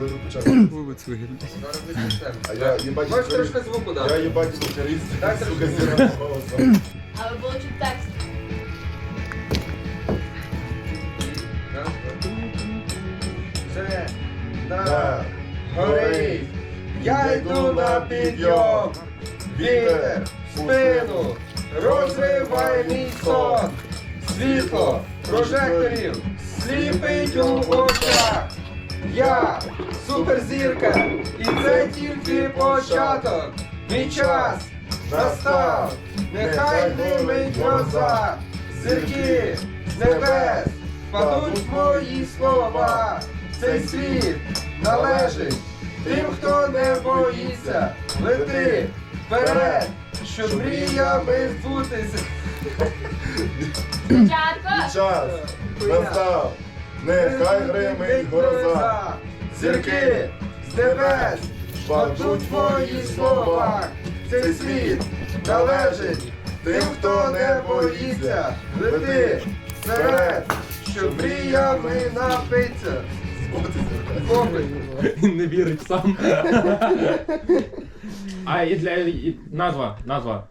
беру початок. Вулиць вигідно. А я їбать Можеш трошки звуку Я дати. їбать вокаліст. Дай трошки голосом. Але було чуть текст. Це Да. горі. Я йду на підйом. Вітер спину. Розриває мій сон. Світло прожекторів сліпить у очах. Я суперзірка, і це тільки початок. Мій час настав, нехай димить гроза, зірки з небес падуть мої слова. Цей світ належить тим, хто не боїться. Лети вперед, щоб мріями збутися. Спочатку. Час настав. Нехай гримить гроза. Зірки з небес падуть твої слова. Цей світ належить тим, хто не боїться. Лети вперед, щоб мріями напиться. Він не вірить сам. А і для і- назва, назва.